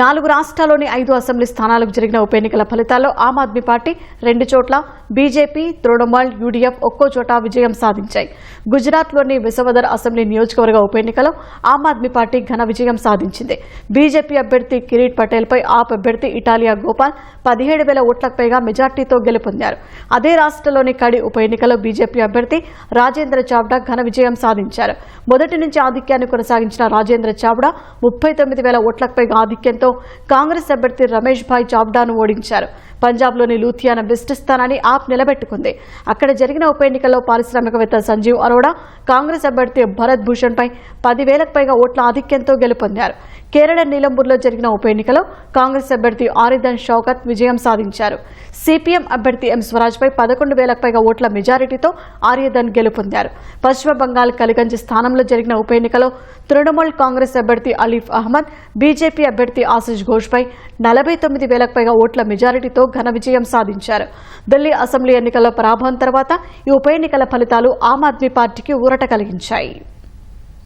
నాలుగు రాష్ట్రాల్లోని ఐదు అసెంబ్లీ స్థానాలకు జరిగిన ఉప ఎన్నికల ఫలితాల్లో ఆమ్ ఆద్మీ పార్టీ రెండు చోట్ల బీజేపీ తృణమూల్ యూడీఎఫ్ ఒక్కో చోట విజయం సాధించాయి. గుజరాత్లోని విసవదర్ అసెంబ్లీ నియోజకవర్గ ఉప ఎన్నికలో ఆమ్ ఆద్మీ పార్టీ ఘన విజయం సాధించింది. బీజేపీ అభ్యర్థి కిరీట్ పటేల్పై ఆప్ అభ్యర్థి ఇటాలియా గోపాల్ పదిహేడు వేల ఓట్లకు పైగా మెజార్టీతో గెలుపొందారు. అదే రాష్ట్రంలోని కడి ఉప ఎన్నికలో బీజేపీ అభ్యర్థి రాజేంద్ర చావ్డా ఘన విజయం సాధించారు. మొదటి నుంచి ఆధిక్యాన్ని కొనసాగించిన రాజేంద్ర చావ్డా ముప్పై తొమ్మిది వేల ఓట్లకు పైగా ఆధిక్యంతో కాంగ్రెస్ అభ్యర్థి రమేష్ భాయ్ చావ్డాను ఓడించారు. పంజాబ్లోని లూథియానా బెస్ట్ స్థానాన్ని ఆప్ నిలబెట్టుకుంది. అక్కడ జరిగిన ఉప ఎన్నికల్లో పారిశ్రామికవేత్త సంజీవ్ అరోడా కాంగ్రెస్ అభ్యర్థి భరత్ భూషణ్ పై పదివేలకు పైగా ఓట్ల ఆధిక్యంతో గెలుపొందారు. కేరళ నీలంబూర్లో జరిగిన ఉప ఎన్నికలో కాంగ్రెస్ అభ్యర్థి ఆరిదన్ షౌకత్ విజయం సాధించారు. సిపిఎం అభ్యర్థి ఎం స్వరాజ్పై పదకొండు వేలకు పైగా ఓట్ల మెజారిటీతో ఆర్యధన్ గెలుపొందారు. పశ్చిమ బంగాల్ కలిగంజ్ స్థానంలో జరిగిన ఉప ఎన్నికలో తృణమూల్ కాంగ్రెస్ అభ్యర్థి అలీఫ్ అహ్మద్ బీజేపీ అభ్యర్థి ఆశిష్ ఘోష్పై నలభై తొమ్మిది వేలకు పైగా ఓట్ల మెజారిటీతో ఘన విజయం సాధించారు. ఢిల్లీ అసెంబ్లీ ఎన్నికల పరాభవం తర్వాత ఈ ఉప ఎన్నికల ఫలితాలు ఆమ్ ఆద్మీ పార్టీకి ఊరట కలిగించాయి.